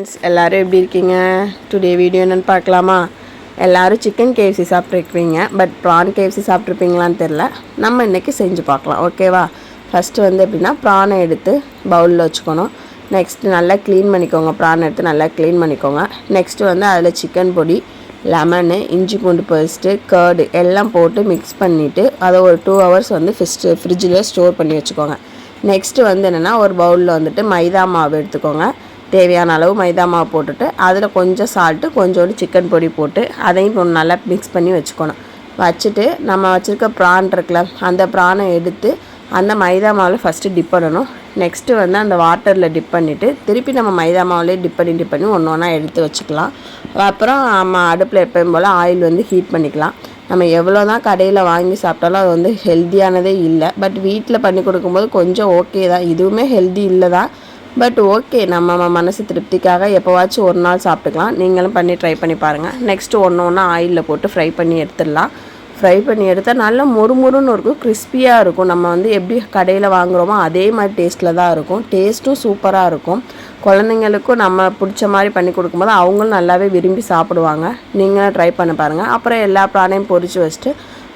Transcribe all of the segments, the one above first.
Friends எல்லோரும் எப்படி இருக்கீங்க? டுடே வீடியோ என்னென்னு பார்க்கலாமா? எல்லோரும் சிக்கன் கேஎஃப்சி சாப்பிட்ருப்பீங்க பட் ப்ரான் கேஎஃப்சி சாப்பிட்ருப்பீங்களான்னு தெரில நம்ம இன்றைக்கி செஞ்சு பார்க்கலாம் ஓகேவா ஃபஸ்ட்டு வந்து எப்படின்னா ப்ரானை எடுத்து பவுலில் வச்சுக்கணும். நெக்ஸ்ட்டு நல்லா க்ளீன் பண்ணிக்கோங்க ப்ரான் எடுத்து நல்லா க்ளீன் பண்ணிக்கோங்க. நெக்ஸ்ட்டு வந்து அதில் சிக்கன் பொடி லெமனு இஞ்சி பூண்டு பேஸ்ட்டு கர்டு எல்லாம் போட்டு மிக்ஸ் பண்ணிவிட்டு அதை ஒரு டூ ஹவர்ஸ் வந்து ஃபிஸ்ட்டு ஃப்ரிட்ஜில் ஸ்டோர் பண்ணி வச்சுக்கோங்க. நெக்ஸ்ட்டு வந்து என்னென்னா ஒரு பவுலில் வந்துட்டு மைதா மாவு எடுத்துக்கோங்க. தேவையான அளவு மைதா மாவு போட்டுட்டு அதில் கொஞ்சம் சால்ட்டு கொஞ்சோண்டு சிக்கன் பொடி போட்டு அதையும் கொஞ்சம் நல்லா மிக்ஸ் பண்ணி வச்சுக்கணும். வச்சுட்டு நம்ம வச்சுருக்க ப்ரான் இருக்குல்ல அந்த ப்ரானை எடுத்து அந்த மைதா மாவில் ஃபஸ்ட்டு டிப் பண்ணணும். நெக்ஸ்ட்டு வந்து அந்த வாட்டரில் டிப் பண்ணிவிட்டு திருப்பி நம்ம மைதா மாவிலே டிப் பண்ணி டிப் பண்ணி ஒன்று ஒன்றா எடுத்து வச்சுக்கலாம். அப்புறம் நம்ம அடுப்பில் எப்பயும் போல் ஆயில் வந்து ஹீட் பண்ணிக்கலாம். நம்ம எவ்வளோ தான் கடையில் வாங்கி சாப்பிட்டாலும் அது வந்து ஹெல்த்தியானதே இல்லை. பட் வீட்டில் பண்ணி கொடுக்கும்போது கொஞ்சம் ஓகே தான். இதுவுமே ஹெல்தி இல்லை தான் பட் ஓகே நம்ம மனசு திருப்திக்காக எப்போவாச்சும் ஒரு நாள் சாப்பிட்டுக்கலாம். நீங்களும் பண்ணி ட்ரை பண்ணி பாருங்கள் நெக்ஸ்ட்டு ஒன்று ஒன்றா ஆயிலில் போட்டு ஃப்ரை பண்ணி எடுத்துடலாம். ஃப்ரை பண்ணி எடுத்தால் நல்லா மொறுமொறுன்னு இருக்கும். கிறிஸ்பியாக இருக்கும். நம்ம வந்து எப்படி கடையில் வாங்குகிறோமோ அதே மாதிரி டேஸ்ட்டில் தான் இருக்கும். டேஸ்ட்டும் சூப்பராக இருக்கும். குழந்தைங்களுக்கும் நம்ம பிடிச்ச மாதிரி பண்ணி கொடுக்கும்போது அவங்களும் நல்லாவே விரும்பி சாப்பிடுவாங்க. நீங்களும் ட்ரை பண்ண பாருங்கள் அப்புறம் எல்லா பிராணையும் பொறிச்சு வச்சுட்டு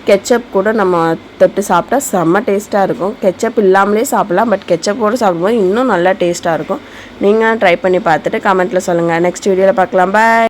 கெச்சப் கூட நம்ம தொட்டு சாப்பிட்டா செம்ம டேஸ்ட்டாக இருக்கும். கெச்சப் இல்லாமலே சாப்பிட்லாம் பட் கெச்சப்போடு சாப்பிடும்போது இன்னும் நல்லா டேஸ்ட்டாக இருக்கும். நீங்கள் ட்ரை பண்ணி பார்த்துட்டு கமெண்ட்டில் சொல்லுங்கள் நெக்ஸ்ட் வீடியோவில் பார்க்கலாம். பாய்